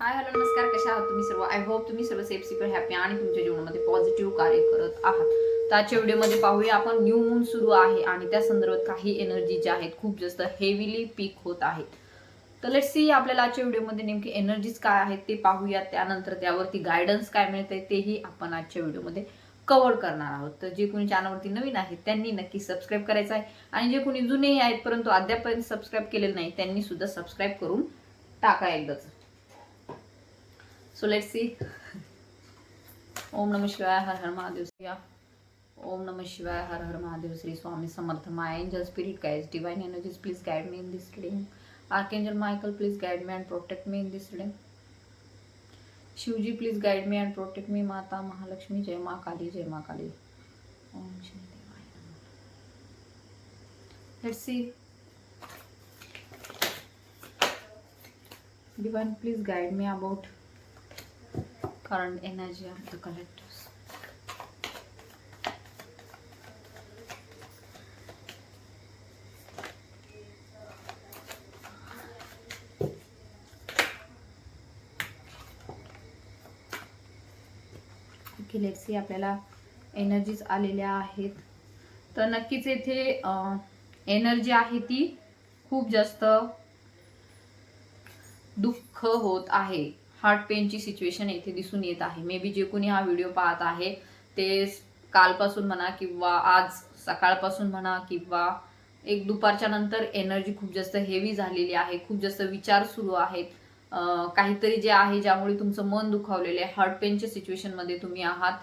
Hi hello नमस्कार कशा आहात तुम्ही सर्व? आय होप तुम्ही सर्व सेफ सिक्युअर हॅपी आणि तुमच्या जीवनामध्ये पॉझिटिव्ह कार्य करत आहात. तर आजच्या व्हिडिओमध्ये पाहूया आपण न्यू मून सुरू आहे आणि त्या संदर्भात काही एनर्जी ज्या आहेत खूप जास्त हेवीली पीक होत आहेत. तर लेट सी आपल्याला आजच्या व्हिडिओमध्ये नेमकी एनर्जीज काय आहेत ते पाहूया. त्यानंतर त्यावरती गायडन्स काय मिळते तेही आपण आजच्या व्हिडिओमध्ये कव्हर करणार आहोत. तर जे कोणी चॅनलवरती नवीन आहेत त्यांनी नक्की सबस्क्राईब करायचं आहे. आणि जे कोणी जुनेही आहेत परंतु अद्यापर्यंत सबस्क्राईब केलेलं नाही त्यांनी सुद्धा सबस्क्राईब करून टाका एकदाच. सो लेट सी ओम नम शिवाय हर हर महादेव श्री ओम नम शिवाय हर हर Mahadev Shri Swami Samarth my angel spirit guides divine energies please guide me in this reading archangel Michael please guide me and protect me in this reading Shivji please guide me and protect me माता महालक्ष्मी जय मा काली जय मा काली ओम श्री देवाय let see divine please guide me about current energy of the collectors Okay, let's see आपल्याला energies आलेल्या आहेत. तर नक्कीच येथे एनर्जी आहे ती खूप जास्त दुःख होत आहे. हार्ट पेनची सिच्युएशन येथे दिसून येत आहे. मे बी जे कोणी हा व्हिडिओ पाहत आहे ते कालपासून म्हणा किंवा आज सकाळपासून म्हणा किंवा एक दुपारच्या नंतर एनर्जी खूप जास्त हेवी झालेली आहे खूप जास्त विचार सुरू आहेत. काहीतरी जे आहे ज्यामुळे तुमचं मन दुखावलेलं आहे. हार्ट पेनच्या सिच्युएशनमध्ये तुम्ही आहात.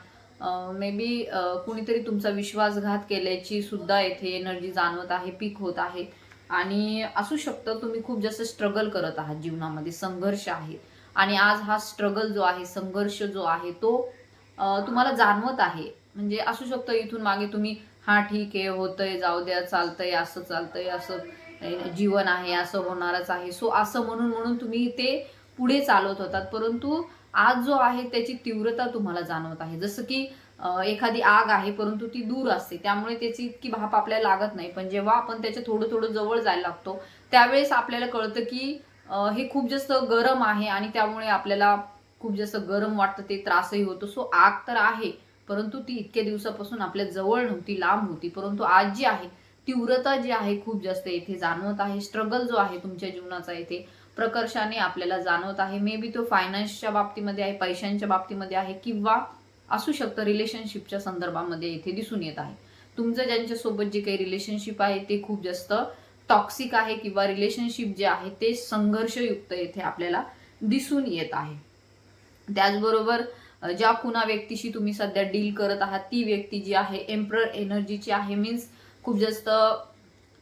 मे बी कुणीतरी तुमचा विश्वासघात केल्याची सुद्धा येथे एनर्जी जाणवत आहे पीक होत आहे. आणि असू शकतं तुम्ही खूप जास्त स्ट्रगल करत आहात जीवनामध्ये. संघर्ष आहे. आणि आज हा स्ट्रगल जो आहे संघर्ष जो आहे तो तुम्हाला जाणवत आहे. म्हणजे असू शकतं इथून मागे तुम्ही हा ठीक आहे होतंय जाऊ द्या चालतंय असं चालतंय असं जीवन आहे असं होणारच आहे. सो असं म्हणून म्हणून तुम्ही ते पुढे चालवत होतात. परंतु आज जो आहे त्याची तीव्रता तुम्हाला जाणवत आहे. जसं की एखादी आग आहे परंतु ती दूर असते. त्यामुळे त्याची इतकी भाप आपल्याला लागत नाही. पण जेव्हा आपण त्याच्या थोडं थोडं जवळ जायला लागतो त्यावेळेस आपल्याला कळतं की हे खूप जास्त गरम आहे आणि त्यामुळे आपल्याला खूप जास्त गरम वाटतं ते त्रासही होतो. सो आग तर आहे परंतु ती इतक्या दिवसापासून आपल्या जवळ नव्हती लांब होती. परंतु आज जी आहे तीव्रता जी आहे खूप जास्त इथे जाणवत आहे. स्ट्रगल जो आहे तुमच्या जीवनाचा इथे प्रकर्षाने आपल्याला जाणवत आहे. मे बी तो फायनान्सच्या बाबतीमध्ये आहे पैशांच्या बाबतीमध्ये आहे किंवा असू शकतं रिलेशनशिपच्या संदर्भामध्ये इथे दिसून येत आहे. तुमचं ज्यांच्यासोबत जे काही रिलेशनशिप आहे ते खूप जास्त टॉक्सिक आहे किंवा रिलेशनशिप जे आहे ते संघर्षयुक्त येथे आपल्याला दिसून येत आहे. त्याचबरोबर ज्या कुणा व्यक्तीशी तुम्ही सध्या डील करत आहात ती व्यक्ती जी आहे एम्प्रर एनर्जीची आहे मीन्स खूप जास्त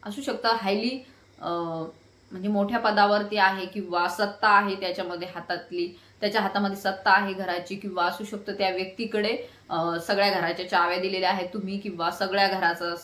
असू शकतं हायली म्हणजे मोठ्या पदावरती आहे किंवा सत्ता आहे त्याच्यामध्ये हातातली त्याच्या हातामध्ये सत्ता आहे घराची किंवा असू शकतं त्या व्यक्तीकडे सगळ्या घराच्या चाव्या दिलेल्या आहेत तुम्ही किंवा सगळ्या घराचा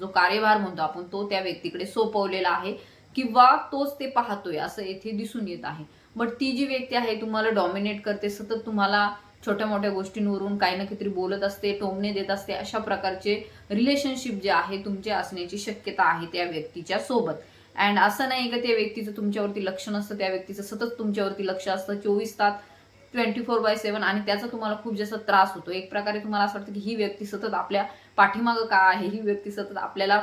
जो कार्यभार म्हणतो आपण तो त्या व्यक्तीकडे सोपवलेला आहे किंवा तोच ते पाहतोय असं येथे दिसून येत आहे. बट ती जी व्यक्ती आहे तुम्हाला डॉमिनेट करते सतत तुम्हाला छोट्या मोठ्या गोष्टींवरून काही ना काहीतरी बोलत असते टोमणे देत असते अशा प्रकारचे रिलेशनशिप जे आहे तुमचे असण्याची शक्यता आहे त्या व्यक्तीच्या सोबत. अँड असं नाही का त्या व्यक्तीचं तुमच्यावरती लक्ष नसतं त्या व्यक्तीचं सतत तुमच्यावरती लक्ष असतं चोवीस तास ट्वेंटी फोर बाय सेवन आणि त्याचा तुम्हाला खूप जास्त त्रास होतो. एक प्रकारे तुम्हाला असं वाटतं की ही व्यक्ती सतत आपल्या पाठीमागं का आहे? ही व्यक्ती सतत आपल्याला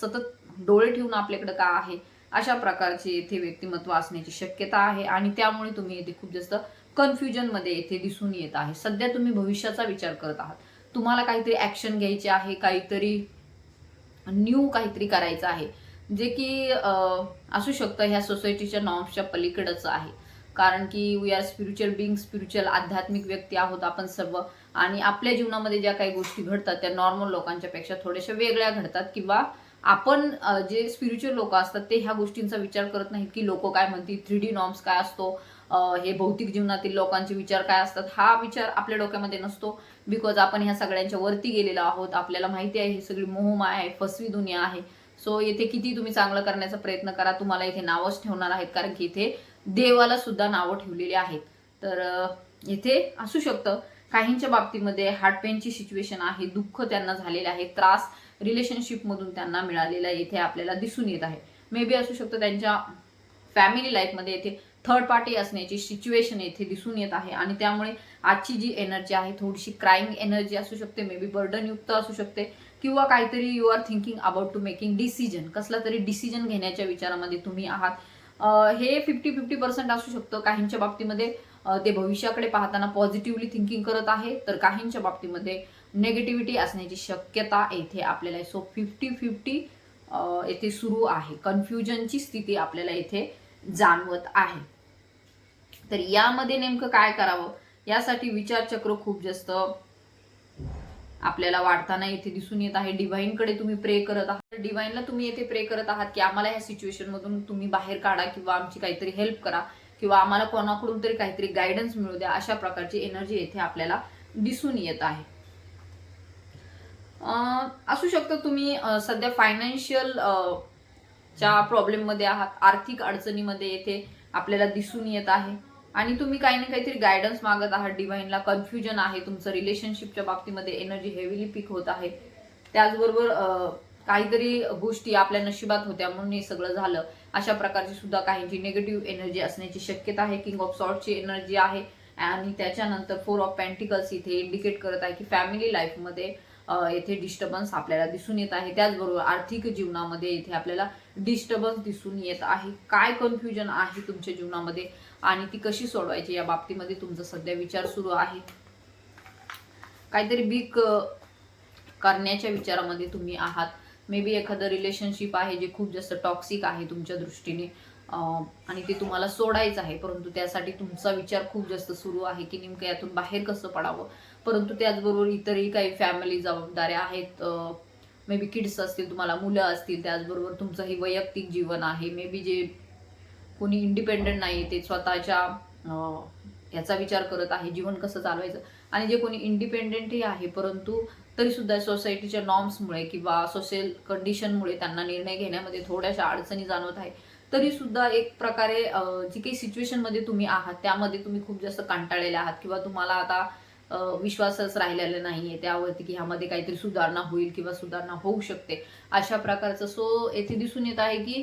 सतत डोळे ठेवून आपल्याकडे का आहे? अशा प्रकारचे येथे व्यक्तिमत्व असण्याची शक्यता आहे आणि त्यामुळे तुम्ही येथे खूप जास्त कन्फ्युजनमध्ये येथे दिसून येत आहे. सध्या तुम्ही भविष्याचा विचार करत आहात. तुम्हाला काहीतरी ॲक्शन घ्यायची आहे काहीतरी न्यू काहीतरी करायचं आहे जे की असू शकतं. ह्या सोसायटीच्या नॉर्म्सच्या पलीकडचं आहे. कारण की we are spiritual being spiritual आध्यात्मिक व्यक्ती आहोत आपण सर्व. आणि आपल्या जीवनामध्ये ज्या काही गोष्टी घडतात त्या नॉर्मल लोकांच्या पेक्षा थोड्याशा वेगळ्या घडतात किंवा आपण जे स्पिरिच्युअल लोक असतात ते ह्या गोष्टींचा विचार करत नाहीत की लोक काय म्हणतील थ्री डी नॉर्म्स काय असतो हे भौतिक जीवनातील लोकांचे विचार काय असतात हा विचार आपल्या डोक्यामध्ये नसतो. बिकॉज आपण ह्या सगळ्यांच्या वरती गेलेलो आहोत आपल्याला माहिती आहे ही सगळी मोहमाय आहे फसवी दुनिया आहे. सो येथे किती तुम्ही चांगलं करण्याचा प्रयत्न करा तुम्हाला इथे नावच ठेवणार आहेत कारण की इथे देवाला सुद्धा नावं ठेवलेली आहेत. तर इथे असू शकतं. काहींच्या बाबतीमध्ये हार्ट पेनची सिच्युएशन आहे दुःख त्यांना झालेलं आहे त्रास रिलेशनशिप मधून त्यांना मिळालेला इथे आपल्याला दिसून येत आहे. मे बी असू शकतं त्यांच्या फॅमिली लाईफमध्ये येथे थर्ड पार्टी असण्याची सिच्युएशन येथे दिसून येत आहे. आणि त्यामुळे आजची जी एनर्जी आहे थोडीशी क्राईंग एनर्जी असू शकते मे बी बर्डनयुक्त असू शकते किंवा काहीतरी you are thinking about to making decision कसला तरी डिसिजन घेण्याच्या विचारामध्ये तुम्ही आहात. हे फिफ्टी फिफ्टी पर्सेंट असू शकतं. काहींच्या बाबतीमध्ये ते भविष्याकडे पाहताना पॉझिटिव्हली थिंकिंग करत आहे तर काहींच्या बाबतीमध्ये नेगेटिव्हिटी असण्याची शक्यता येथे आपल्याला सो फिफ्टी फिफ्टी येथे सुरू आहे. कन्फ्युजनची स्थिती आपल्याला येथे जाणवत आहे. तर यामध्ये नेमकं काय करावं? यासाठी विचारचक्र खूप जास्त आपल्याला वाढताना येथे दिसून येत आहे. डिव्हाइनकडे तुम्ही प्रे करत आहात. डिव्हाइनला तुम्ही येथे प्रे करत आहात की आम्हाला ह्या सिच्युएशन मधून तुम्ही बाहेर काढा किंवा आमची काहीतरी हेल्प करा किंवा आम्हाला कोणाकडून तरी काहीतरी गायडन्स मिळू द्या. अशा प्रकारची एनर्जी येथे आपल्याला दिसून येत आहे. असू शकतं तुम्ही सध्या फायनान्शियल च्या प्रॉब्लेममध्ये आहात. आर्थिक अडचणीमध्ये येथे आपल्याला दिसून येत आहे. आणि तुम्ही काही ना काहीतरी गायडन्स मागत आहात डिव्हाइनला कन्फ्युजन आहे तुमचं रिलेशनशिपच्या बाबतीमध्ये. एनर्जी हेवीली पिक होत आहे. त्याचबरोबर काहीतरी गोष्टी आपल्या नशिबात होत्या म्हणून हे सगळं झालं. अशा प्रकारची सुद्धा काहींची निगेटिव्ह एनर्जी असण्याची शक्यता आहे. किंग ऑफ सॉर्टची एनर्जी आहे. आणि त्याच्यानंतर फोर ऑफ पॅन्टिकल्स इथे इंडिकेट करत आहे की फॅमिली लाईफमध्ये येथे डिस्टर्बन्स आपल्याला दिसून येत आहे. त्याचबरोबर आर्थिक जीवनामध्ये इथे आपल्याला डिस्टर्बन्स दिसून येत आहे. काय कन्फ्युजन आहे तुमच्या जीवनामध्ये? आणि ती कशी सोडवायची या बाबतीमध्ये तुमचा सध्या विचार सुरू आहे? काहीतरी बीक करण्याच्या विचारामध्ये तुम्ही आहात. मे बी एखादं रिलेशनशिप आहे जे खूप जास्त टॉक्सिक आहे तुमच्या दृष्टीने आणि ते तुम्हाला सोडायचं आहे. परंतु त्यासाठी तुमचा विचार खूप जास्त सुरू आहे की नेमकं यातून बाहेर कसं पडावं? परंतु त्याचबरोबर इतरही काही फॅमिली जबाबदाऱ्या आहेत. मे बी किड्स असतील तुम्हाला मुलं असतील त्याचबरोबर तुमचं हे वैयक्तिक जीवन आहे. मे बी जे कोणी इंडिपेंडंट नाही ते स्वतःच्या ह्याचा विचार करत आहे जीवन कसं चालवायचं? आणि जे कोणी इंडिपेंडेंटही आहे परंतु तरी सुद्धा सोसायटीच्या नॉर्म्समुळे किंवा सोशल कंडिशनमुळे त्यांना निर्णय घेण्यामध्ये थोड्याशा अडचणी जाणवत आहे. तरी सुद्धा एक प्रकारे जी काही सिच्युएशनमध्ये तुम्ही आहात त्यामध्ये तुम्ही खूप जास्त कंटाळलेले आहात किंवा तुम्हाला आता विश्वासच राहिलेला नाही आहे त्यावरती की ह्यामध्ये काहीतरी सुधारणा होईल किंवा सुधारणा होऊ शकते. अशा प्रकारचं सो येथे दिसून येत आहे की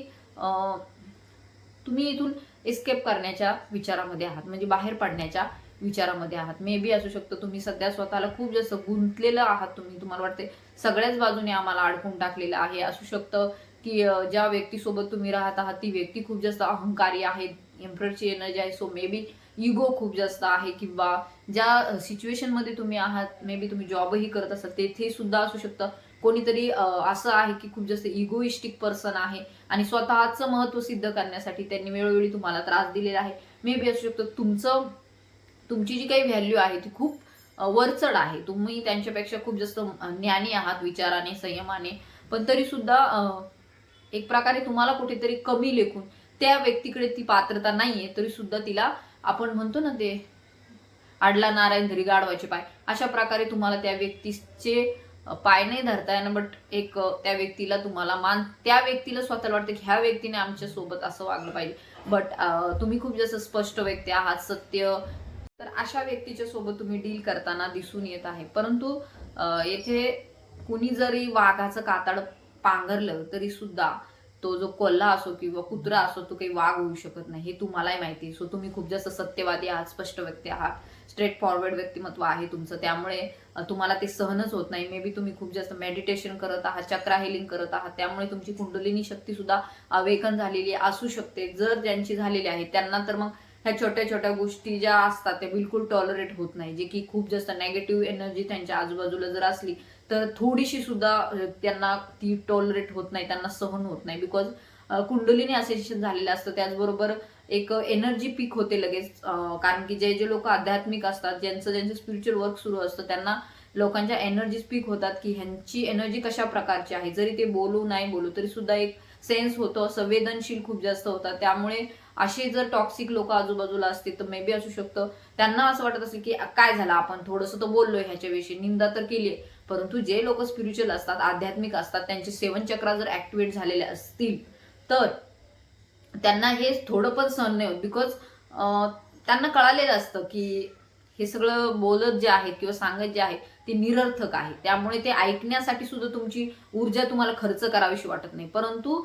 तुम्ही इथून एस्केप करण्याच्या विचारामध्ये आहात. म्हणजे बाहेर पडण्याच्या विचारामध्ये आहात. मे बी असू शकतं तुम्ही सध्या स्वतःला खूप जास्त गुंतलेलं आहात तुम्ही. तुम्हाला वाटते सगळ्याच बाजूने आम्हाला अडकून टाकलेलं आहे. असू शकतं की ज्या व्यक्तीसोबत तुम्ही राहत आहात ती व्यक्ती खूप जास्त अहंकारी आहे एम्प्ररची एनर्जी आहे. सो मे बी इगो खूप जास्त आहे किंवा ज्या सिच्युएशनमध्ये तुम्ही आहात मे बी तुम्ही जॉबही करत असाल तेथे सुद्धा असू शकतं कोणीतरी असं आहे की खूप जास्त इगोइस्टिक पर्सन आहे आणि स्वतःचं महत्त्व सिद्ध करण्यासाठी त्यांनी वेळोवेळी तुम्हाला त्रास दिलेला आहे. मे बी असू शकतो तुमचं तुमची जी काही व्हॅल्यू आहे ती खूप वरचढ आहे. तुम्ही त्यांच्यापेक्षा खूप जास्त ज्ञानी आहात विचाराने संयमाने. पण तरी सुद्धा एक प्रकारे तुम्हाला कुठेतरी कमी लेखून त्या व्यक्तीकडे ती पात्रता नाहीये तरी सुद्धा तिला आपण म्हणतो ना ते आडला नारायण धरी गाडवायचे पाय. अशा प्रकारे तुम्हाला त्या व्यक्तीचे पाय नाही धरता येणार बट एक त्या व्यक्तीला तुम्हाला मान त्या व्यक्तीला स्वतःला वाटतं की ह्या व्यक्तीने आमच्यासोबत असं वागलं पाहिजे. बट तुम्ही खूप जास्त स्पष्ट व्यक्ती आहात सत्य तर अशा व्यक्तीच्या सोबत तुम्ही डील करताना दिसून येत आहे. परंतु अं, येथे कुणी जरी वाघाचं कातड पांघरलं तरी सुद्धा तो जो कोल्हा असो किंवा कुत्रा असो तो काही वाघ होऊ शकत नाही. हे तुम्हालाही माहिती सो तुम्ही खूप जास्त सत्यवादी आहात स्पष्ट व्यक्ती आहात. स्ट्रेट फॉरवर्ड व्यक्तिमत्व आहे तुमचं. त्यामुळे तुम्हाला ते सहनच होत नाही. मे बी तुम्ही खूप जास्त मेडिटेशन करत आहात चक्रा हिलिंग करत आहात. त्यामुळे तुमची कुंडलिनी शक्ती सुद्धा अवेकन झालेली असू शकते. जर ज्यांची झालेली आहे त्यांना तर मग ह्या छोट्या छोट्या गोष्टी ज्या असतात त्या बिलकुल टॉलरेट होत नाही. जे की खूप जास्त नेगेटिव्ह एनर्जी त्यांच्या आजूबाजूला जर असली तर थोडीशी सुद्धा त्यांना ती टॉलरेट होत नाही त्यांना सहन होत नाही. बिकॉज कुंडलीने असेशन झालेलं असतं. त्याचबरोबर एक एनर्जी पीक होते लगेच. कारण की जे जे लोक आध्यात्मिक असतात ज्यांचं ज्यांचं स्पिरिच्युअल वर्क सुरू असतं त्यांना लोकांच्या एनर्जीज पीक होतात की ह्यांची एनर्जी कशा प्रकारची आहे? जरी ते बोलू नाही बोलू तरी सुद्धा एक सेन्स होतं संवेदनशील खूप जास्त होतात. त्यामुळे असे जर टॉक्सिक लोक आजूबाजूला असतील तर मे बी असू शकतं. त्यांना असं वाटत असेल की काय झालं? आपण थोडंसं तर बोललो ह्याच्याविषयी निंदा तर केली परंतु जे लोक स्पिरिच्युअल असतात आध्यात्मिक असतात त्यांचे सेवन चक्रा जर ऍक्टिव्हेट झालेले असतील तर त्यांना हे थोडं पण सहन नाही होत. बिकॉज त्यांना कळालेलं असतं की हे सगळं बोलत जे आहेत किंवा सांगत जे आहे ते निरर्थक आहे त्यामुळे ते ऐकण्यासाठी सुद्धा तुमची ऊर्जा तुम्हाला खर्च करावीशी वाटत नाही. परंतु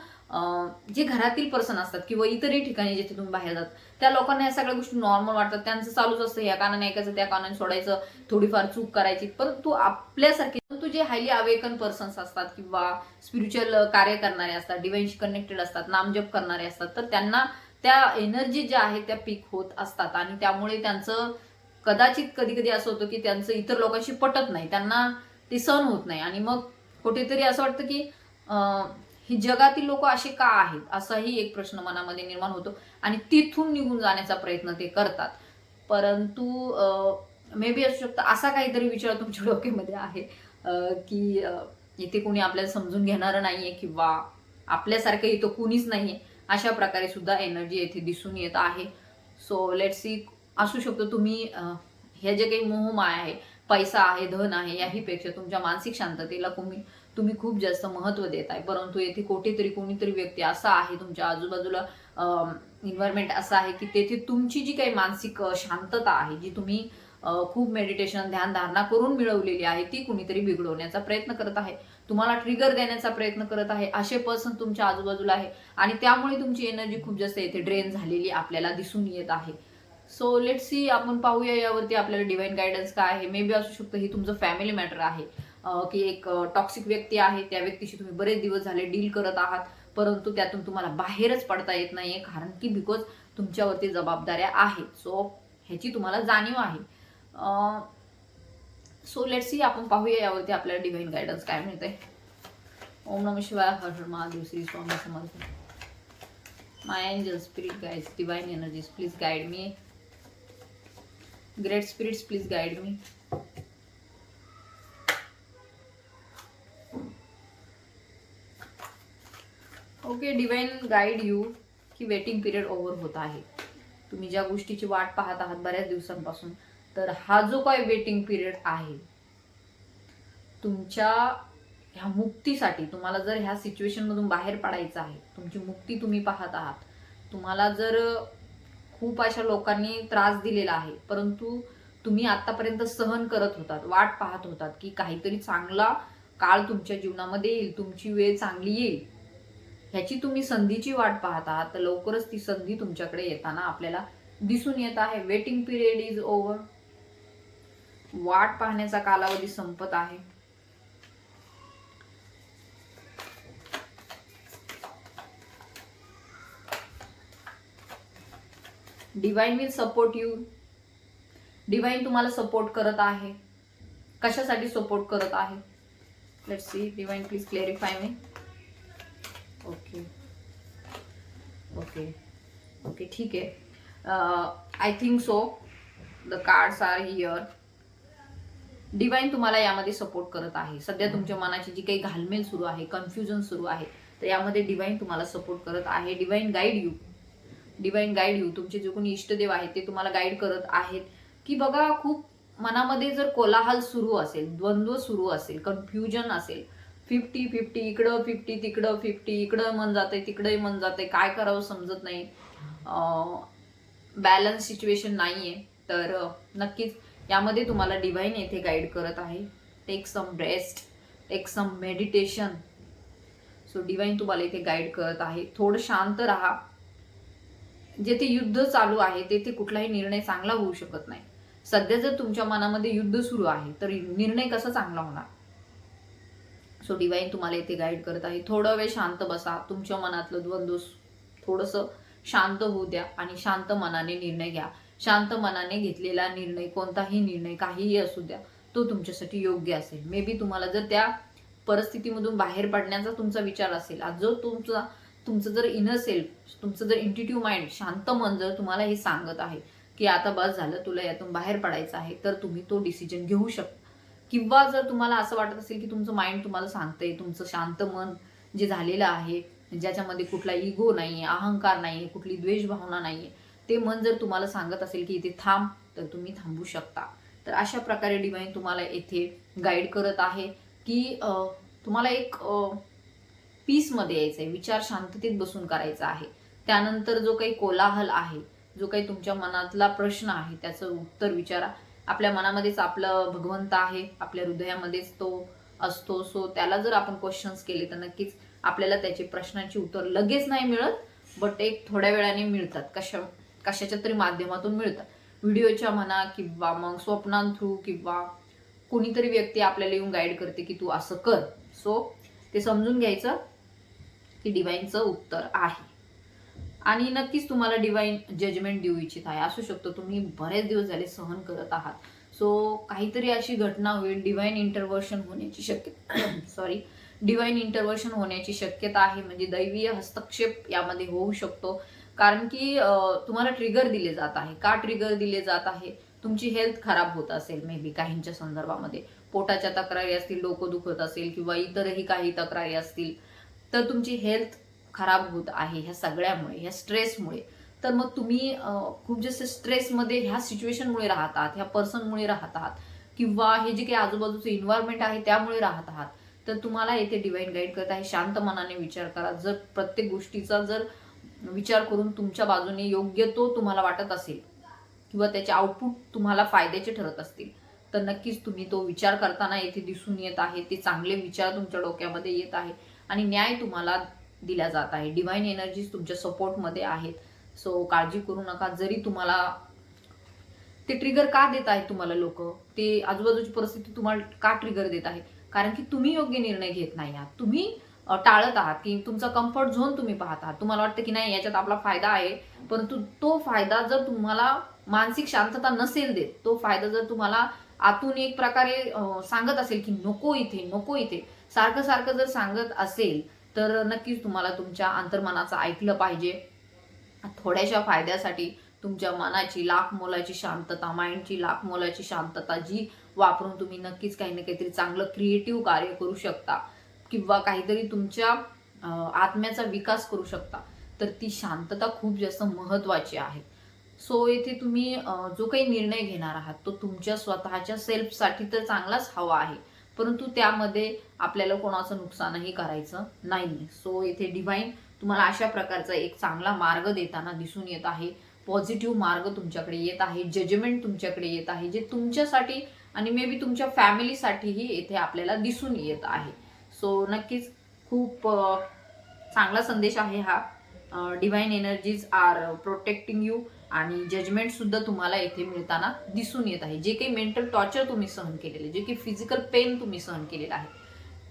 जे घरातील पर्सन असतात किंवा इतरही ठिकाणी जिथे तुम्ही बाहेर जात त्या लोकांना या सगळ्या गोष्टी नॉर्मल वाटतात. त्यांचं चालूच असतं या कानाने ऐकायचं त्या कानाने सोडायचं थोडीफार चूक करायची. परंतु आपल्यासारखे परंतु जे हायली अवेकन पर्सन्स असतात किंवा स्पिरिच्युअल कार्य करणारे असतात डिवाइनशी कनेक्टेड असतात नामजप करणारे असतात तर त्यांना त्या एनर्जी ज्या आहेत त्या पीक होत असतात. आणि त्यामुळे त्यांचं कदाचित कधी कधी असं होतं की त्यांचं इतर लोकांशी पटत नाही. त्यांना ते सहन होत नाही. आणि मग कुठेतरी असं वाटतं की ही जगातील लोक असे का आहेत? असाही एक प्रश्न मनामध्ये निर्माण होतो आणि तिथून निघून जाण्याचा प्रयत्न ते करतात. परंतु मे बी असू शकतं असा काहीतरी विचार तुमच्या डोक्यामध्ये आहे की इथे कोणी आपल्याला समजून घेणारं नाही आहे किंवा आपल्यासारखं इथं कुणीच नाही आहे अशा प्रकारे सुद्धा एनर्जी येथे दिसून येत आहे. सो लेट सी असू शकतो तुम्ही हे जे काही मोहमाय आहे पैसा आहे धन आहे याहीपेक्षा तुमच्या मानसिक शांततेला तुम्ही तुम्ही खूप जास्त महत्त्व देत आहे परंतु येथे कुठेतरी कोणीतरी व्यक्ती असा आहे तुमच्या आजूबाजूला इन्व्हायरमेंट असं आहे की तेथे तुमची जी काही मानसिक शांतता आहे जी तुम्ही खूप मेडिटेशन ध्यान धारणा करून मिळवलेली आहे ती कुणीतरी बिघडवण्याचा प्रयत्न करत आहे. तुम्हाला ट्रिगर देण्याचा प्रयत्न करत आहे असे पर्सन तुमच्या आजूबाजूला आहे आणि त्यामुळे तुमची एनर्जी खूप जास्त येथे ड्रेन झालेली आपल्याला दिसून येत आहे. सो लेट सी आपण पाहूया यावरती आपल्याला डिवाइन गायडन्स काय आहे. मे बी असू शकतं ही तुमचं फॅमिली मॅटर आहे. की एक टॉक्सिक व्यक्ती आहे त्या व्यक्तीशी तुम्ही बरेच दिवस झाले डील करत आहात परंतु त्यातून तुम्हाला बाहेरच पडता येत नाहीये कारण की बिकॉज तुमच्यावरती जबाबदाऱ्या आहेत. सो ह्याची तुम्हाला जाणीव आहे. सो लेट्स सी आपण पाहूया यावरती आपल्याला डिव्हाइन गायडन्स काय मिळतंय. ओम नम शिवाय हर हर Mahadev Shri Swami Samarth. My angel spirit guides divine energies please guide me great spirits please guide me okay divine guide you की वेटिंग पिरियड ओव्हर होत आहे. तुम्ही ज्या गोष्टीची वाट पाहत आहात बऱ्याच दिवसांपासून तर हा जो काय वेटिंग पिरियड आहे तुमच्या ह्या मुक्तीसाठी तुम्हाला जर ह्या सिच्युएशनमधून बाहेर पडायचं आहे तुमची मुक्ती तुम्ही पाहत आहात तुम्हाला जर खूप अशा लोकांनी त्रास दिलेला आहे परंतु तुम्ही आतापर्यंत सहन करत होतात वाट पाहत होतात की काहीतरी चांगला काळ तुमच्या जीवनामध्ये येईल तुमची वेळ चांगली येईल ह्याची तुम्ही संधीची वाट पाहत आहात तर लवकरच ती संधी तुमच्याकडे येताना आपल्याला दिसून येत आहे. वेटिंग पिरियड इज ओव्हर वाट पाहण्याचा कालावधी संपत आहे. Divine will support you divine तुम्हाला सपोर्ट करत आहे. कशासाठी सपोर्ट करत आहे? Let see divine please clarify me okay okay okay ठीक आहे. I think so the cards are here divine तुम्हाला यामध्ये सपोर्ट करत आहे. सध्या तुमच्या मनाची जी काही घालमेल सुरू आहे कन्फ्युजन सुरू आहे तर यामध्ये डिवाईन तुम्हाला सपोर्ट करत आहे. Divine guide you divine guide you तुमचे जे कोणी इष्टदेव आहेत ते तुम्हाला गाईड करत आहेत. की बघा खूप मनामध्ये जर कोलाहल सुरू असेल द्वंद्व सुरू असेल कन्फ्युजन असेल फिफ्टी फिफ्टी इकडं फिफ्टी तिकडं फिफ्टी इकडं मन जाते तिकडंही मन जाते काय करावं समजत नाही. बॅलन्स सिच्युएशन नाही आहे तर नक्कीच यामध्ये तुम्हाला डिवाइन येथे गाईड करत आहे. Take some rest take some meditation so divine तुम्हाला इथे गाईड करत आहे. थोडं शांत राहा. जेथे युद्ध चालू आहे तेथे कुठलाही निर्णय चांगला होऊ शकत नाही. सध्या जर तुमच्या मनामध्ये युद्ध सुरू आहे तर निर्णय कसा चांगला होणार? सो डिवाईन तुम्हाला इथे गाईड करत आहे. थोडं वेळ शांत बसा. तुमच्या मनातलं द्वंद्व थोडंसं शांत होऊ द्या आणि शांत मनाने निर्णय घ्या. शांत मनाने घेतलेला निर्णय कोणताही निर्णय काहीही असू द्या तो तुमच्यासाठी योग्य असेल. मे बी तुम्हाला जर त्या परिस्थितीमधून बाहेर पडण्याचा तुमचा विचार असेल आज जो तुमचा तुमचं जर इनर सेल्फ तुमचं जर इंटिट्यू माइंड शांत मन जर तुम्हाला हे सांगत आहे की आता बस झालं तुला यातून बाहेर पडायचं आहे तर तुम्ही तो डिसिजन घेऊ शकता. किंवा जर तुम्हाला असं वाटत असेल की तुमचं माइंड तुम्हाला सांगतंय तुमचं शांत मन जे झालेलं आहे ज्याच्यामध्ये कुठला इगो नाहीये अहंकार नाहीये कुठली द्वेष भावना आहे ते मन जर तुम्हाला सांगत असेल की इथे थांब तर तुम्ही थांबू शकता. तर अशा प्रकारे डिवाईन तुम्हाला येथे गाईड करत आहे की तुम्हाला एक पीसमध्ये यायचं आहे विचार शांततेत बसून करायचा आहे. त्यानंतर जो काही कोलाहल आहे जो काही तुमच्या मनातला प्रश्न आहे त्याचं उत्तर विचारा. आपल्या मनामध्येच आपलं भगवंत आहे आपल्या हृदयामध्येच तो असतो सो त्याला जर आपण क्वेश्चन्स केले तर नक्कीच आपल्याला त्याचे प्रश्नांची उत्तर लगेच नाही मिळत बट एक थोड्या वेळाने मिळतात. कशा कशाच्या तरी माध्यमातून मिळतात. व्हिडिओच्या म्हणा किंवा मग स्वप्नां थ्रू किंवा कोणीतरी व्यक्ती आपल्याला येऊन गाईड करते की तू असं कर. सो ते समजून घ्यायचं की डिवाईनचं उत्तर आहे. आणि नक्कीच तुम्हाला डिवाईन जजमेंट देऊ इच्छित आहे. असू शकतो तुम्ही बरेच दिवस झाले सहन करत आहात. सो काहीतरी अशी घटना होईल डिवाईन इंटरवर्शन होण्याची शक्यता सॉरी डिवाईन इंटरवर्शन होण्याची शक्यता आहे. म्हणजे दैवीय हस्तक्षेप यामध्ये होऊ शकतो. कारण की तुम्हाला ट्रिगर दिले जात आहे. का ट्रिगर दिले जात आहे? तुमची हेल्थ खराब होत असेल मे बी काहींच्या संदर्भामध्ये. पोटाच्या तक्रारी असतील डोकं दुखत असेल किंवा इतरही काही तक्रारी असतील तर तुमची हेल्थ खराब होत आहे ह्या सगळ्यामुळे ह्या स्ट्रेसमुळे तर मग तुम्ही खूप जास्त स्ट्रेसमध्ये ह्या सिच्युएशनमुळे राहत आहात ह्या पर्सनमुळे राहत आहात किंवा हे जे काही आजूबाजूचं इन्व्हायरमेंट आहे त्यामुळे राहत आहात. तर तुम्हाला येथे डिवाईन गाईड करत आहे शांत मनाने विचार करा. जर प्रत्येक गोष्टीचा जर विचार करून तुमच्या बाजूने योग्य तो तुम्हाला वाटत असेल किंवा त्याचे आउटपुट तुम्हाला फायद्याचे ठरत असतील तर नक्कीच तुम्ही तो विचार करताना येथे दिसून येत आहे. ते चांगले विचार तुमच्या डोक्यामध्ये येत आहे. आणि न्याय तुम्हाला दिल्या जात आहे डिवाईन एनर्जीज तुमच्या सपोर्टमध्ये आहेत. सो काळजी करू नका. जरी तुम्हाला ते ट्रिगर का देत आहेत तुम्हाला लोक? ते आजूबाजूची परिस्थिती तुम्हाला का ट्रिगर देत आहे कारण की तुम्ही योग्य निर्णय घेत नाही आहात. तुम्ही टाळत आहात की तुमचा कम्फर्ट झोन तुम्ही पाहत आहात. तुम्हाला वाटतं की नाही याच्यात आपला फायदा आहे. परंतु तो फायदा जर तुम्हाला मानसिक शांतता नसेल देत तो फायदा जर तुम्हाला आतून एक प्रकारे सांगत असेल की नको इथे नको इथे सारखं सारखं जर सांगत असेल तर नक्कीच तुम्हाला तुमच्या अंतर्मनाचं ऐकलं पाहिजे. थोड्याशा फायद्यासाठी तुमच्या मनाची लाख मोलाची शांतता माइंडची लाख मोलाची शांतता जी वापरून तुम्ही नक्कीच काही ना काहीतरी चांगलं क्रिएटिव्ह कार्य करू शकता किंवा काहीतरी तुमच्या आत्म्याचा विकास करू शकता. तर ती शांतता खूप जास्त महत्त्वाची आहे. सो येथे तुम्ही जो काही निर्णय घेणार आहात तो तुमच्या स्वतःच्या सेल्फसाठी तर चांगलाच हवा आहे. परंतु त्यामध्ये आपल्याला कोणाचं नुकसानही करायचं नाही सो येथे डिवाईन तुम्हाला अशा प्रकारचा एक चांगला मार्ग देताना दिसून येत आहे. पॉझिटिव्ह मार्ग तुमच्याकडे येत आहे. जजमेंट तुमच्याकडे येत आहे. जे तुमच्यासाठी आणि मे बी तुमच्या फॅमिलीसाठीही येथे आपल्याला दिसून येत आहे. सो नक्कीच खूप चांगला संदेश आहे हा. Divine energies are protecting you आणि जजमेंट सुद्धा तुम्हाला येथे मिळताना दिसून येत आहे. जे काही मेंटल टॉर्चर तुम्ही सहन केलेले जे की फिजिकल पेन तुम्ही सहन केलेलं आहे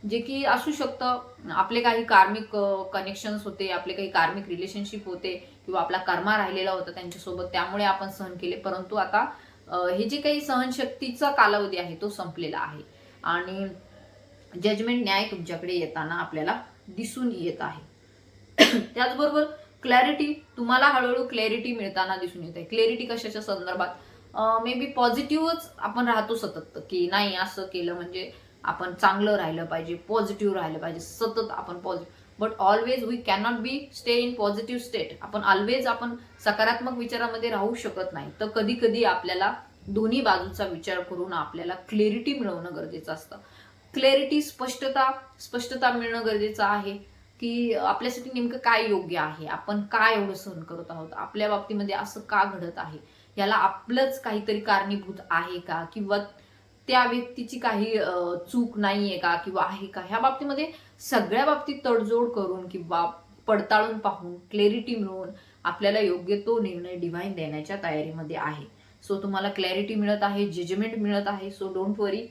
जे की असू शकतं. आपले काही कार्मिक कनेक्शन्स होते आपले काही कार्मिक रिलेशनशिप होते किंवा आपला कर्मा राहिलेला होता त्यांच्यासोबत त्यामुळे आपण सहन केले. परंतु आता हे जे काही सहनशक्तीचा कालावधी आहे तो संपलेला आहे. आणि जजमेंट न्याय तुमच्याकडे येताना आपल्याला दिसून येत आहे. त्याचबरोबर क्लॅरिटी तुम्हाला हळूहळू क्लॅरिटी मिळताना दिसून येत आहे क्लॅरिटी कशाच्या संदर्भात? मे बी पॉझिटिव्हच आपण राहतो सतत की नाही असं केलं म्हणजे आपण चांगलं राहिलं पाहिजे पॉझिटिव्ह राहिलं पाहिजे सतत आपण positive but always we cannot be stay in positive state आपण ऑलवेज आपण सकारात्मक विचारामध्ये राहू शकत नाही. तर कधी कधी आपल्याला दोन्ही बाजूचा विचार करून आपल्याला क्लॅरिटी मिळवणं गरजेचं असतं. क्लॅरिटी स्पष्टता स्पष्टता मिळणं गरजेचं आहे. की आपल्यासाठी नेमकं काय योग्य आहे? आपण काय एवढं सहन करत आहोत? आपल्या बाबतीमध्ये असं का घडत आहे? याला आपलंच काहीतरी कारणीभूत आहे का? किंवा त्या व्यक्तीची काही चूक चूक नाहीये का? किंवा आहे का? ह्या बाबतीमध्ये सगळ्या बाबतीत तडजोड करून किंवा पडताळून पाहून क्लॅरिटी मिळवून आपल्याला योग्य तो निर्णय डिव्हाइन देण्याच्या तयारीमध्ये आहे. सो तुम्हाला क्लॅरिटी मिळत आहे जजमेंट मिळत आहे. सो डोंट वरी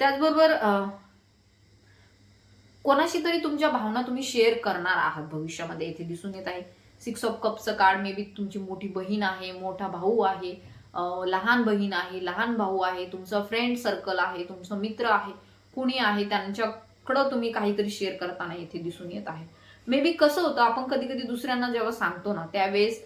त्याचबरोबर कोणाशी तरी तुमच्या भावना तुम्ही शेअर करणार आहात भविष्यामध्ये. इथे दिसून येत आहे सिक्स ऑफ कपचं कार्ड मे बी तुमची मोठी बहीण आहे मोठा भाऊ आहे लहान बहीण आहे लहान भाऊ आहे तुमचं फ्रेंड सर्कल आहे तुमचं मित्र आहे कुणी आहे त्यांच्याकडं तुम्ही काहीतरी शेअर करताना इथे दिसून येत आहे. मे बी कसं होतं आपण कधी कधी दुसऱ्यांना जेव्हा सांगतो ना त्यावेळेस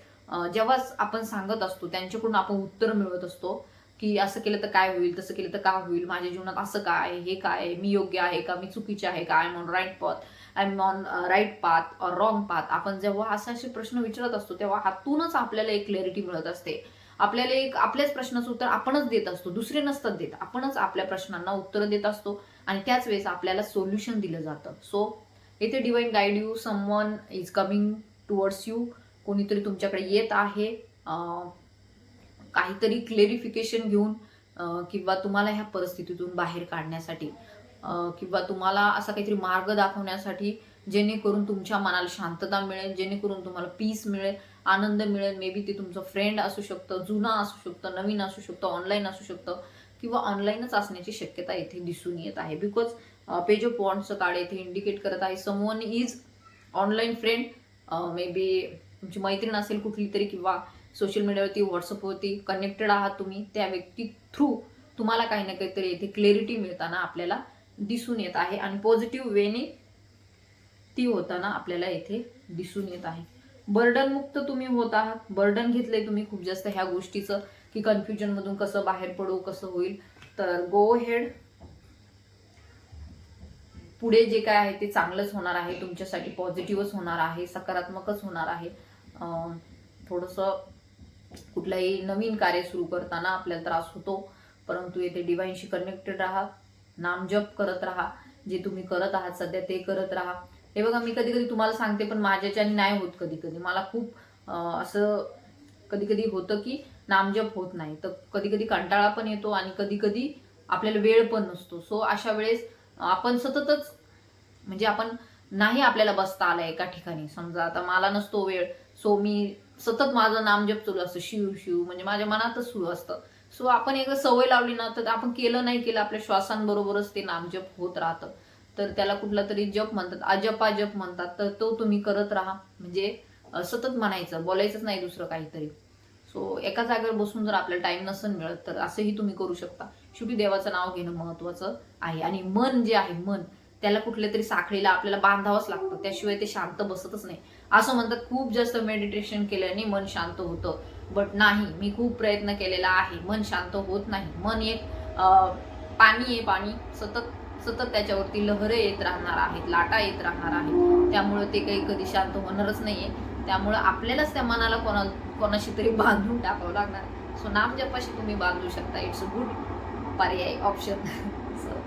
जेव्हा आपण सांगत असतो त्यांच्याकडून आपण उत्तर मिळवत असतो. की असं केलं तर काय होईल तसं केलं तर काय होईल माझ्या जीवनात असं काय हे काय आहे मी योग्य आहे का मी चुकीचे आहे का I am on right path I am on right path or wrong path आपण जेव्हा असे असे प्रश्न विचारत असतो तेव्हा हातूनच आपल्याला एक क्लॅरिटी मिळत असते. आपल्याला एक आपल्याच प्रश्नाचं उत्तर आपणच देत असतो दुसरे नसतात देत. आपणच आपल्या प्रश्नांना उत्तर देत असतो आणि त्याच वेळेस आपल्याला सोल्युशन दिलं जातं. सो येथे divine guide you someone is coming towards you कोणीतरी तुमच्याकडे येत आहे. काहीतरी क्लेरिफिकेशन घेऊन किंवा तुम्हाला ह्या परिस्थितीतून बाहेर काढण्यासाठी किंवा तुम्हाला असा काहीतरी मार्ग दाखवण्यासाठी जेणेकरून तुमच्या मनाला शांतता मिळेल जेणेकरून तुम्हाला पीस मिळेल आनंद मिळेल. मे बी ते तुमचं फ्रेंड असू शकतं जुना असू शकतं नवीन असू शकतं ऑनलाईन असू शकतं किंवा ऑनलाईनच असण्याची शक्यता येथे दिसून येत आहे. बिकॉज पेज ऑफ पॉन्डचं कार्ड येथे इंडिकेट करत आहे someone is online friend maybe तुमची मैत्रीण असेल कुठली तरी किंवा सोशल मीडियावरती व्हॉट्सअपवरती कनेक्टेड आहात तुम्ही त्या व्यक्ती थ्रू तुम्हाला काही ना काहीतरी येथे क्लेरिटी मिळताना आपल्याला दिसून येत आहे आणि पॉझिटिव्ह वेने ती होताना आपल्याला येथे दिसून येत आहे. बर्डन मुक्त तुम्ही होत आहात. बर्डन घेतलंय तुम्ही खूप जास्त ह्या गोष्टीचं की कन्फ्युजनमधून कसं बाहेर पडू कसं होईल. तर गो हेड पुढे जे काय आहे ते चांगलंच होणार आहे. तुमच्यासाठी पॉझिटिव्हच होणार आहे सकारात्मकच होणार आहे. थोडंसं कुठलाही नवीन कार्य सुरू करताना आपल्याला त्रास होतो. परंतु येथे डिवाईनशी कनेक्टेड राहा. नामजप करत राहा. जे तुम्ही करत आहात सध्या ते करत राहा. हे बघा मी कधी कधी तुम्हाला सांगते पण माझ्याच्याने नाही होत कधी कधी मला खूप असं कधी कधी होतं की नामजप होत नाही. तर कधी कधी कंटाळा पण येतो आणि कधी कधी आपल्याला वेळ पण नसतो. सो अशा वेळेस आपण सततच म्हणजे आपण नाही आपल्याला बसता आलं एका ठिकाणी. समजा आता मला नसतो वेळ. सो मी सतत माझं नामजप चालू असतं शिव शिव म्हणजे माझ्या मनातच सुरू असतं. सो आपण एक सवय लावली ना तर आपण केलं नाही केलं आपल्या श्वासांबरोबरच ते नामजप होत राहतं. तर त्याला कुठला तरी जप म्हणतात अजपा जप म्हणतात. तर तो तुम्ही करत राहा. म्हणजे सतत म्हणायचं बोलायचंच नाही दुसरं काहीतरी. सो एका जागेवर बसून जर आपल्याला टाइम नसेल मिळत तर असंही तुम्ही करू शकता. शेवटी देवाचं नाव घेणं महत्वाचं आहे. आणि मन जे आहे मन त्याला कुठल्या तरी साखळीला आपल्याला बांधावंच लागतं. त्याशिवाय ते शांत बसतच नाही. असं म्हणतात खूप जास्त मेडिटेशन केल्याने मन शांत होतं. बट नाही मी खूप प्रयत्न केलेला आहे. मन शांत होत नाही. मन एक पाणी आहे पाणी. सतत सतत त्याच्यावरती लहरं येत राहणार आहेत लाटा येत राहणार आहेत. त्यामुळे ते काही कधी शांत होणारच नाहीये. त्यामुळं आपल्यालाच त्या मनाला कोणा कोणाशी तरी बांधून टाकावं लागणार. सो नामजपाशी तुम्ही बांधू शकता. इट्स अ गुड पर्याय ऑप्शन सो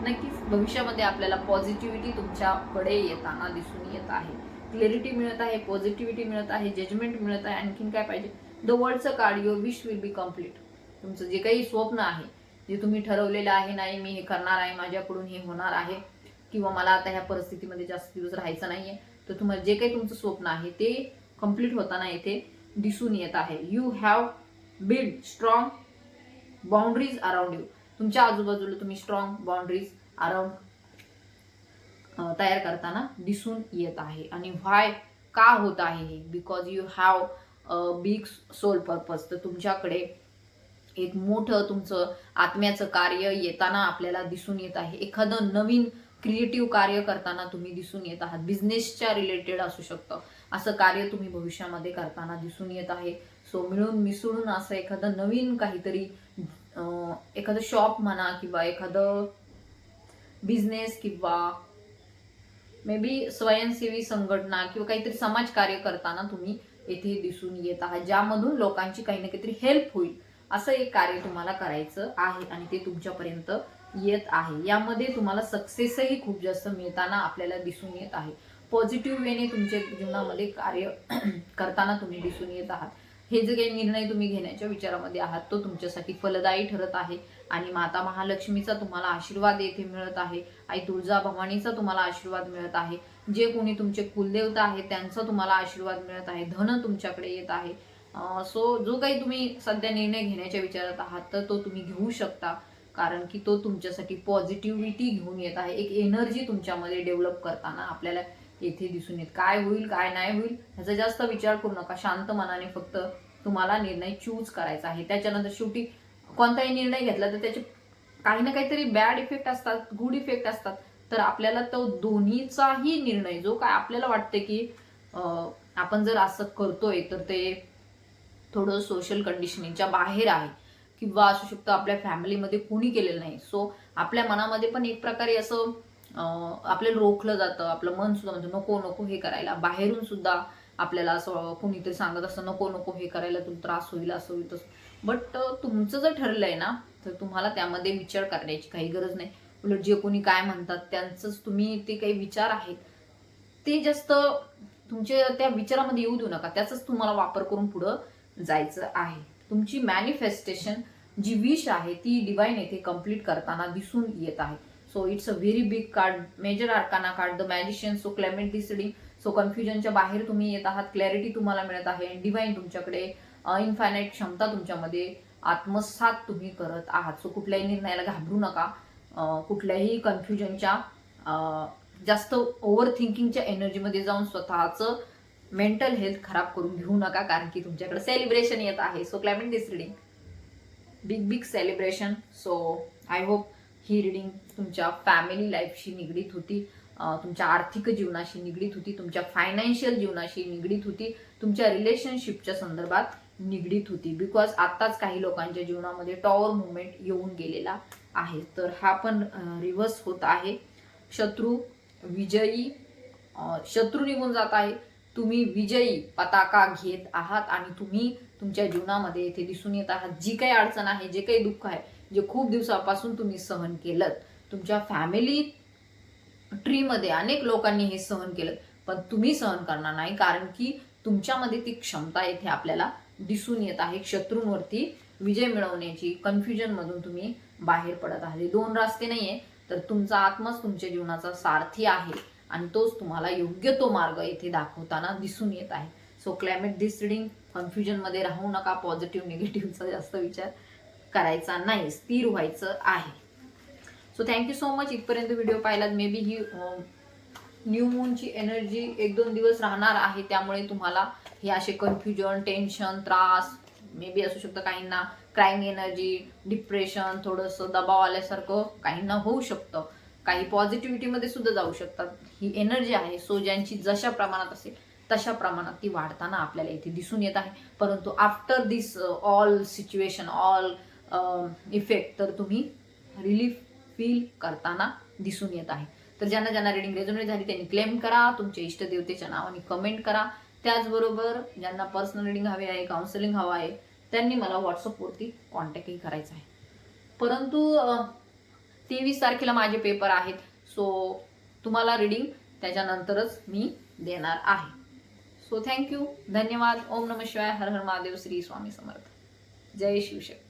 नक्कीच भविष्यामध्ये आपल्याला पॉझिटिव्हिटी तुमच्याकडे येताना दिसून येत आहे. क्लॅरिटी मिळत आहे पॉझिटिव्हिटी मिळत आहे जजमेंट मिळत आहे आणखीन काय पाहिजे? The वर्ल्डचं card your wish will be complete तुमचं जे काही स्वप्न आहे जे तुम्ही ठरवलेलं आहे नाही मी हे करणार आहे माझ्याकडून हे होणार आहे किंवा मला आता ह्या परिस्थितीमध्ये जास्त दिवस राहायचं नाहीये तर तुम्हाला जे काही तुमचं स्वप्न आहे ते कंप्लीट होताना इथे दिसून येत आहे. You have build strong boundaries around you तुमच्या आजूबाजूला तुम्ही स्ट्रॉंग बाउंड्रीज अराउंड तयार करताना दिसून येत आहे. आणि व्हाय का होत आहे हे? Because you have big soul purpose तर तुमच्याकडे एक मोठं तुमचं आत्म्याचं कार्य येताना आपल्याला दिसून येत आहे. एखादं नवीन क्रिएटिव्ह कार्य करताना तुम्ही दिसून येत आहात. बिझनेसच्या रिलेटेड असू शकतं. असं कार्य तुम्ही भविष्यामध्ये करताना दिसून येत आहे. सो मिळून मिसळून असं एखादं नवीन काहीतरी एखादं शॉप म्हणा किंवा एखादं बिझनेस किंवा मे बी स्वयंसेवी संघटना किंवा काहीतरी समाज कार्य करताना तुम्ही येथे दिसून येत आहात ज्यामधून लोकांची काही ना काहीतरी हेल्प होईल. असं एक कार्य तुम्हाला करायचं आहे आणि ते तुमच्यापर्यंत येत आहे. यामध्ये तुम्हाला सक्सेसही खूप जास्त मिळताना आपल्याला दिसून येत आहे. पॉझिटिव्ह वेने तुमच्या जीवनामध्ये कार्य करताना तुम्ही दिसून येत आहात. हे जे काही निर्णय तुम्ही घेण्याच्या विचारामध्ये आहात तो तुमच्यासाठी फलदायी ठरत आहे. आणि माता महालक्ष्मीचा तुम्हाला आशीर्वाद येथे मिळत आहे. आई तुळजा भवानीचा तुम्हाला आशीर्वाद मिळत आहे. जे कोणी तुमचे कुलदेवता आहे त्यांचा तुम्हाला आशीर्वाद मिळत आहे. धन तुमच्याकडे येत आहे. सो जो काही तुम्ही सध्या निर्णय घेण्याच्या विचारात आहात तर तो तुम्ही घेऊ शकता. कारण की तो तुमच्यासाठी पॉझिटिव्हिटी घेऊन येत आहे. एक एनर्जी तुमच्यामध्ये डेव्हलप करताना आपल्याला येथे दिसून येत. काय होईल काय नाही होईल ह्याचा जास्त विचार करू नका. शांत मनाने फक्त तुम्हाला निर्णय चूज करायचा आहे. त्याच्यानंतर शेवटी कोणताही निर्णय घेतला तर त्याचे काही ना काहीतरी बॅड इफेक्ट असतात गुड इफेक्ट असतात. तर आपल्याला तो दोन्हीचाही निर्णय जो काय आपल्याला वाटते की आपण जर असं करतोय तर ते थोडं सोशल कंडिशनिंगच्या बाहेर आहे. किंवा असू शकतं आपल्या फॅमिलीमध्ये कोणी केलेलं नाही. सो आपल्या मनामध्ये पण एक प्रकारे असं आपल्याला रोखलं जातं. आपलं मन सुद्धा म्हणजे नको नको हे करायला. बाहेरून सुद्धा आपल्याला असं कोणीतरी सांगत असतं नको नको हे करायला तुला त्रास होईल असं होईल तसं. बट तुमचं जर ठरलं आहे ना तर तुम्हाला त्यामध्ये विचार करण्याची काही गरज नाही. उलट जे कोणी काय म्हणतात त्यांचंच तुम्ही ते काही विचार आहेत. ते जास्त तुमच्या त्या विचारामध्ये येऊ देऊ नका. त्याचाच तुम्हाला वापर करून पुढं जायचं आहे. तुमची मॅनिफेस्टेशन जी विश आहे ती डिवाईन येथे कंप्लीट करताना दिसून येत आहे. So it's a very big card major arcana card the magician so claim it this so कन्फ्युजनच्या बाहेर तुम्ही येत आहात. क्लॅरिटी तुम्हाला मिळत आहे. डिवाईन तुमच्याकडे इनफायनाईट क्षमता तुमच्यामध्ये आत्मसात तुम्ही करत आहात. सो कुठल्याही निर्णयाला घाबरू नका. कुठल्याही कन्फ्युजनच्या जास्त ओव्हर थिंकिंगच्या एनर्जीमध्ये जाऊन स्वतःचं मेंटल हेल्थ खराब करून घेऊ नका कारण की तुमच्याकडे सेलिब्रेशन येत आहे. So claim it this reading big big celebration so I hope he reading तुमच्या फॅमिली लाईफशी निगडीत होती. तुमच्या आर्थिक जीवनाशी निगडीत होती. तुमच्या फायनान्शियल जीवनाशी निगडीत होती. तुमच्या रिलेशनशिपच्या संदर्भात निगडीत होती. बिकॉज आत्ताच काही लोकांच्या जीवनामध्ये टॉवर मुवमेंट येऊन गेलेला आहे. तर हा पण रिव्हर्स होत आहे. शत्रू विजयी शत्रू निघून जात आहे. तुम्ही विजयी पताका घेत आहात आणि तुम्ही तुमच्या जीवनामध्ये इथे दिसून येत आहात. जी काही अडचण आहे जे काही दुःख आहे जे खूप दिवसापासून तुम्ही सहन केलं तुमच्या फॅमिली ट्रीमध्ये अनेक लोकांनी हे सहन केलं पण तुम्ही सहन करणार नाही कारण की तुमच्यामध्ये ती क्षमता येथे आपल्याला दिसून येत आहे शत्रूंवरती विजय मिळवण्याची कन्फ्युजन मधून तुम्ही बाहेर पडत आहात. दोन रस्ते नाहीये तर तुमचा आत्माच तुमच्या जीवनाचा सारथी आहे आणि तोच तुम्हाला योग्य तो मार्ग येथे दाखवताना दिसून येत आहे. So claim it this reading कन्फ्युजनमध्ये राहू नका पॉझिटिव्ह निगेटिव्हचा जास्त विचार करायचा नाही स्थिर व्हायचं आहे. So thank you so much इथपर्यंत व्हिडिओ पाहिलात. May be he new मूनची energy एक दोन दिवस राहणार आहे त्यामुळे तुम्हाला हे असे कन्फ्युजन टेन्शन त्रास मे बी असू शकतं काहींना क्राईम एनर्जी डिप्रेशन थोडंसं दबाव आल्यासारखं काहींना होऊ शकतं. काही पॉझिटिव्हिटीमध्ये सुद्धा जाऊ शकतात. ही एनर्जी आहे सो ज्यांची जशा प्रमाणात असेल तशा प्रमाणात ती वाढताना आपल्याला इथे दिसून येत आहे. परंतु after this all situation all effect तर तुम्ही रिलीफ फील करताना दिसून येत आहे. तर ज्यांना ज्यांना रिडिंग रेझोनेट झाली त्यांनी क्लेम करा तुमच्या इष्टदेवतेच्या नावाने कमेंट करा. त्याचबरोबर ज्यांना पर्सनल रिडिंग हवे आहे काउन्सिलिंग हवं आहे त्यांनी मला व्हॉट्सअपवरती कॉन्टॅक्टही करायचा आहे. परंतु तेवीस तारखेला माझे पेपर आहेत सो तुम्हाला रिडिंग त्याच्यानंतरच मी देणार आहे. सो थँक्यू धन्यवाद ओम नम शिवाय हर हर महादेव श्री स्वामी समर्थ. जय शिवशक्ती.